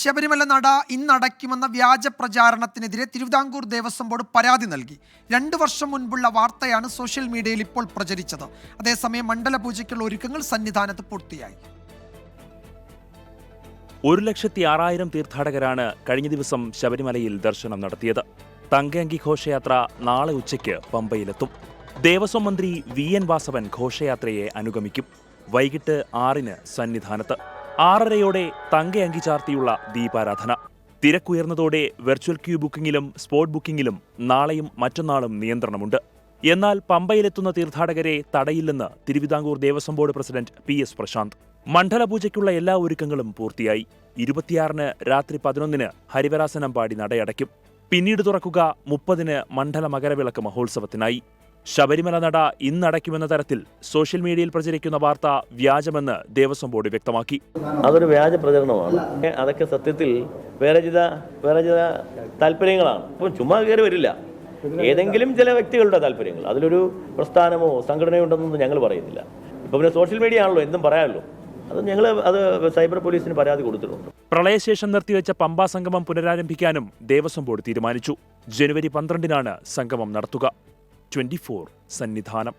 ശബരിമല നട ഇന്നടയ്ക്കുമെന്ന വ്യാജ പ്രചാരണത്തിനെതിരെ തിരുവിതാംകൂർ ദേവസ്വം ബോർഡ് പരാതി നൽകി. രണ്ടു വർഷം മുൻപുള്ള വാർത്തയാണ് സോഷ്യൽ മീഡിയയിൽ ഇപ്പോൾ പ്രചരിച്ചത്. അതേസമയം മണ്ഡല പൂജയ്ക്കുള്ള ഒരുക്കങ്ങൾ സന്നിധാനത്ത് പൂർത്തിയായി. ഒരു ലക്ഷത്തി ആറായിരം തീർത്ഥാടകരാണ് കഴിഞ്ഞ ദിവസം ശബരിമലയിൽ ദർശനം നടത്തിയത്. തങ്കയങ്കി ഘോഷയാത്ര നാളെ ഉച്ചയ്ക്ക് പമ്പയിലെത്തും. ദേവസ്വം മന്ത്രി വി എൻ വാസവൻ ഘോഷയാത്രയെ അനുഗമിക്കും. വൈകിട്ട് ആറിന് സന്നിധാനത്ത്. ആറരയോടെ തങ്കയങ്കി ചാർത്തിയുള്ള ദീപാരാധന. തിരക്കുയർന്നതോടെ വെർച്വൽ ക്യൂ ബുക്കിംഗിലും സ്പോട്ട് ബുക്കിംഗിലും നാളെയും മറ്റന്നാളും നിയന്ത്രണമുണ്ട്. എന്നാൽ പമ്പയിലെത്തുന്ന തീർത്ഥാടകരെ തടയില്ലെന്ന് Thiruvithamkoor Devaswom board president P S Prashanth. മണ്ഡലപൂജയ്ക്കുള്ള എല്ലാ ഒരുക്കങ്ങളും പൂർത്തിയായി. ഇരുപത്തിയാറിന് രാത്രി പതിനൊന്നിന് ഹരിവരാസനം പാടി നടയടയ്ക്കും. പിന്നീട് തുറക്കുക മുപ്പതിന് മണ്ഡല മകരവിളക്ക് മഹോത്സവത്തിനായി. ശബരിമല നട ഇന്നടയ്ക്കുമെന്ന തരത്തിൽ സോഷ്യൽ മീഡിയയിൽ പ്രചരിക്കുന്ന വാർത്ത വ്യാജമെന്ന് ദേവസ്വം ബോർഡ് വ്യക്തമാക്കി. അതൊരു വ്യാജ പ്രചരണമാണ്. അതൊക്കെ സത്യത്തിൽ വേറെ ചില വേറെ ചില താല്പര്യങ്ങളാണ്. അപ്പം ചുമ്മാ കയറി വരില്ല. ഏതെങ്കിലും ചില വ്യക്തികളുടെ താല്പര്യങ്ങൾ അതിലൊരു പ്രസ്ഥാനമോ സംഘടനയോ ഉണ്ടെന്നൊന്നും ഞങ്ങൾ പറയുന്നില്ല. ഇപ്പം പിന്നെ സോഷ്യൽ മീഡിയ ആണല്ലോ എന്തും പറയാമല്ലോ. അത് ഞങ്ങൾ അത് സൈബർ പോലീസിന് പരാതി കൊടുത്തിട്ടുണ്ട്. പ്രളയശേഷം നിർത്തിവെച്ച പമ്പാ സംഗമം പുനരാരംഭിക്കാനും ദേവസ്വം ബോർഡ് തീരുമാനിച്ചു. ജനുവരി പന്ത്രണ്ടിനാണ് സംഗമം നടത്തുക. ട്വന്റി സന്നിധാനം